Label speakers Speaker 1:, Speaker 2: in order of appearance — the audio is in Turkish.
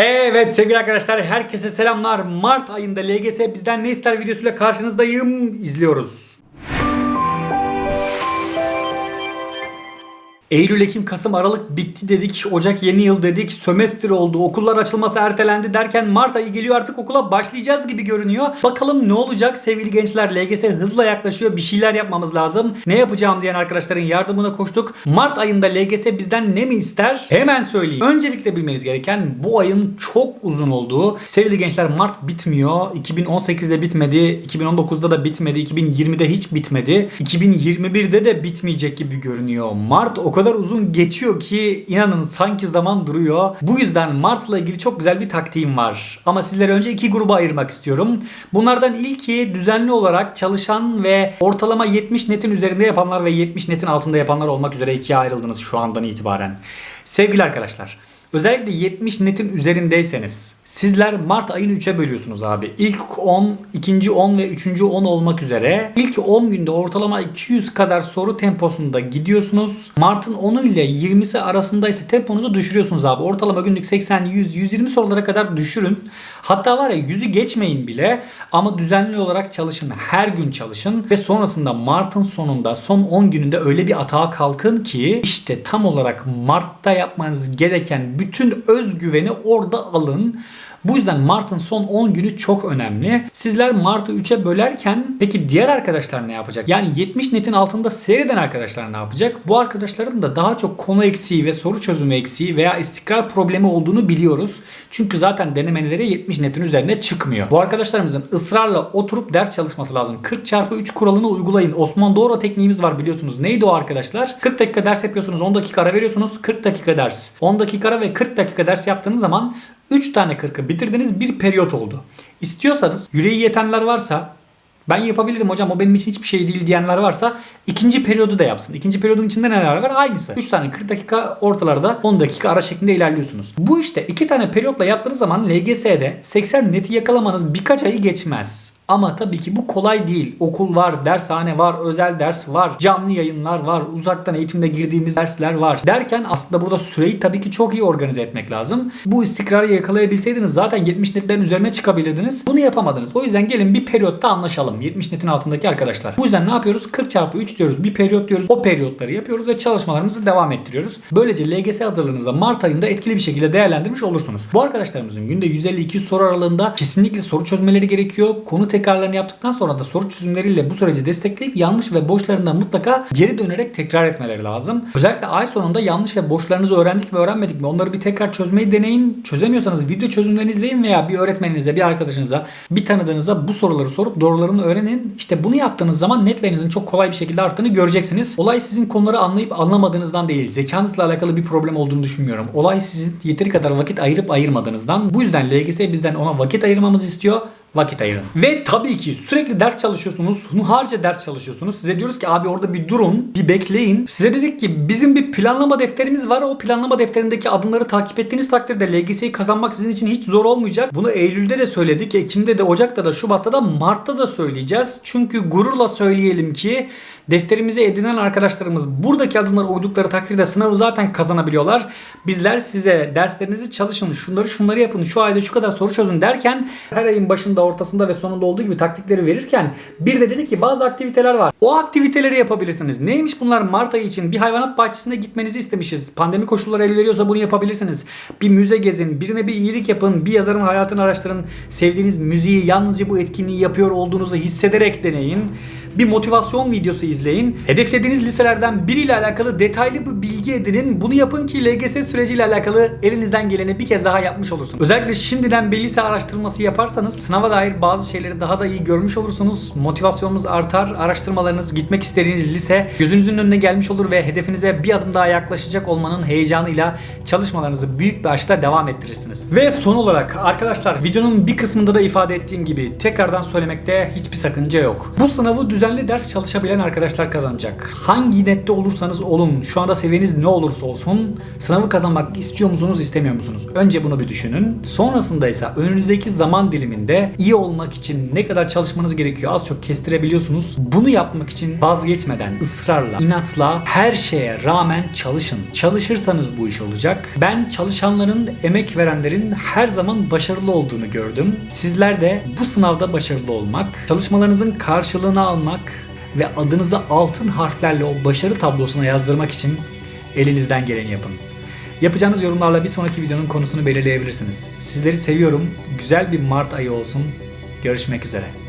Speaker 1: Evet sevgili arkadaşlar herkese selamlar. Mart ayında LGS bizden ne ister videosuyla karşınızdayım. İzliyoruz. Eylül, Ekim, Kasım, Aralık bitti dedik. Ocak yeni yıl dedik. Sömestr oldu. Okullar açılması ertelendi derken Mart ayı geliyor artık okula başlayacağız gibi görünüyor. Bakalım ne olacak sevgili gençler. LGS hızla yaklaşıyor. Bir şeyler yapmamız lazım. Ne yapacağım diyen arkadaşların yardımına koştuk. Mart ayında LGS bizden ne mi ister? Hemen söyleyeyim. Öncelikle bilmeniz gereken bu ayın çok uzun olduğu. Sevgili gençler Mart bitmiyor. 2018'de bitmedi. 2019'da da bitmedi. 2020'de hiç bitmedi. 2021'de de bitmeyecek gibi görünüyor. Mart o kadar uzun geçiyor ki inanın sanki zaman duruyor. Bu yüzden Mart'la ilgili çok güzel bir taktiğim var. Ama sizlere önce iki gruba ayırmak istiyorum. Bunlardan ilki düzenli olarak çalışan ve ortalama 70 netin üzerinde yapanlar ve 70 netin altında yapanlar olmak üzere ikiye ayrıldınız şu andan itibaren. Sevgili arkadaşlar, Özellikle 70 netin üzerindeyseniz sizler Mart ayını 3'e bölüyorsunuz abi. İlk 10, ikinci 10 ve üçüncü 10 olmak üzere ilk 10 günde ortalama 200 kadar soru temposunda gidiyorsunuz. Mart'ın 10'u ile 20'si arasında ise temponuzu düşürüyorsunuz abi. Ortalama günlük 80, 100, 120 sorulara kadar düşürün. Hatta var ya 100'ü geçmeyin bile ama düzenli olarak çalışın. Her gün çalışın ve sonrasında Mart'ın sonunda son 10 gününde öyle bir atağa kalkın ki işte tam olarak Mart'ta yapmanız gereken bütün özgüveni orada alın. Bu yüzden Mart'ın son 10 günü çok önemli. Sizler Mart'ı 3'e bölerken peki diğer arkadaşlar ne yapacak? Yani 70 netin altında seyreden arkadaşlar ne yapacak? Bu arkadaşların da daha çok konu eksiği ve soru çözümü eksiği veya istikrar problemi olduğunu biliyoruz. Çünkü zaten denemeleri 70 netin üzerine çıkmıyor. Bu arkadaşlarımızın ısrarla oturup ders çalışması lazım. 40 çarpı 3 kuralını uygulayın. Osman Doğru tekniğimiz var biliyorsunuz. Neydi o arkadaşlar? 40 dakika ders yapıyorsunuz. 10 dakika ara veriyorsunuz. 40 dakika ders. 10 dakika ara ve 40 dakika ders yaptığınız zaman 3 tane 40'ı bitirdiniz bir periyot oldu. İstiyorsanız yüreği yetenler varsa ben yapabilirim hocam o benim için hiçbir şey değil diyenler varsa ikinci periyodu da yapsın. İkinci periyodun içinde neler var? Aynısı. 3 tane 40 dakika ortalarda 10 dakika ara şeklinde ilerliyorsunuz. Bu işte iki tane periyotla yaptığınız zaman LGS'de 80 neti yakalamanız birkaç ayı geçmez. Ama tabii ki bu kolay değil. Okul var, dershane var, özel ders var, canlı yayınlar var, uzaktan eğitimde girdiğimiz dersler var. Derken aslında burada süreyi tabii ki çok iyi organize etmek lazım. Bu istikrarı yakalayabilseydiniz zaten 70 netlerin üzerine çıkabilirdiniz. Bunu yapamadınız. O yüzden gelin bir periyotta anlaşalım. 70 netin altındaki arkadaşlar. Bu yüzden ne yapıyoruz? 40 çarpı 3 diyoruz. Bir periyot diyoruz. O periyotları yapıyoruz ve çalışmalarımızı devam ettiriyoruz. Böylece LGS hazırlığınızı Mart ayında etkili bir şekilde değerlendirmiş olursunuz. Bu arkadaşlarımızın günde 150-200 soru aralığında kesinlikle soru çözmeleri gerekiyor. Konu tekrarlarını yaptıktan sonra da soru çözümleriyle bu süreci destekleyip yanlış ve boşlarından mutlaka geri dönerek tekrar etmeleri lazım. Özellikle ay sonunda yanlış ve boşlarınızı öğrendik mi öğrenmedik mi onları bir tekrar çözmeyi deneyin. Çözemiyorsanız video çözümlerini izleyin veya bir öğretmeninize, bir arkadaşınıza, bir tanıdığınıza bu soruları sorup doğrularını öğrenin. İşte bunu yaptığınız zaman netlerinizin çok kolay bir şekilde arttığını göreceksiniz. Olay sizin konuları anlayıp anlamadığınızdan değil. Zekanızla alakalı bir problem olduğunu düşünmüyorum. Olay sizin yeteri kadar vakit ayırıp ayırmadığınızdan. Bu yüzden LGS bizden ona vakit ayırmamızı istiyor vakit ayırın. Ve tabii ki sürekli ders çalışıyorsunuz. Hunharca ders çalışıyorsunuz. Size diyoruz ki abi orada bir durun, bir bekleyin. Size dedik ki bizim bir planlama defterimiz var. O planlama defterindeki adımları takip ettiğiniz takdirde LGS'yi kazanmak sizin için hiç zor olmayacak. Bunu Eylül'de de söyledik. Ekim'de de, Ocak'ta da, Şubat'ta da, Mart'ta da söyleyeceğiz. Çünkü gururla söyleyelim ki defterimize edinen arkadaşlarımız buradaki adımları uydukları takdirde sınavı zaten kazanabiliyorlar. Bizler size derslerinizi çalışın, şunları şunları yapın, şu ayda şu kadar soru çözün derken her ayın başında, ortasında ve sonunda olduğu gibi taktikleri verirken bir de dedi ki bazı aktiviteler var. O aktiviteleri yapabilirsiniz. Neymiş bunlar? Mart ayı için bir hayvanat bahçesine gitmenizi istemişiz. Pandemi koşulları el veriyorsa bunu yapabilirsiniz. Bir müze gezin, birine bir iyilik yapın, bir yazarın hayatını araştırın. Sevdiğiniz müziği yalnızca bu etkinliği yapıyor olduğunuzu hissederek deneyin bir motivasyon videosu izleyin. Hedeflediğiniz liselerden biriyle alakalı detaylı bir bilgi edinin. Bunu yapın ki LGS süreciyle alakalı elinizden geleni bir kez daha yapmış olursunuz. Özellikle şimdiden bir lise araştırması yaparsanız sınava dair bazı şeyleri daha da iyi görmüş olursunuz. Motivasyonunuz artar, araştırmalarınız, gitmek istediğiniz lise gözünüzün önüne gelmiş olur ve hedefinize bir adım daha yaklaşacak olmanın heyecanıyla çalışmalarınızı büyük bir aşkla devam ettirirsiniz. Ve son olarak arkadaşlar videonun bir kısmında da ifade ettiğim gibi tekrardan söylemekte hiçbir sakınca yok. Bu sınavı düzen Düzenli ders çalışabilen arkadaşlar kazanacak. Hangi nette olursanız olun, şu anda seviyeniz ne olursa olsun sınavı kazanmak istiyor musunuz, istemiyor musunuz? Önce bunu bir düşünün. Sonrasında ise önünüzdeki zaman diliminde iyi olmak için ne kadar çalışmanız gerekiyor az çok kestirebiliyorsunuz. Bunu yapmak için vazgeçmeden, ısrarla, inatla, her şeye rağmen çalışın. Çalışırsanız bu iş olacak. Ben çalışanların, emek verenlerin her zaman başarılı olduğunu gördüm. Sizler de bu sınavda başarılı olmak, çalışmalarınızın karşılığını almak ve adınızı altın harflerle o başarı tablosuna yazdırmak için elinizden geleni yapın. Yapacağınız yorumlarla bir sonraki videonun konusunu belirleyebilirsiniz. Sizleri seviyorum. Güzel bir Mart ayı olsun. Görüşmek üzere.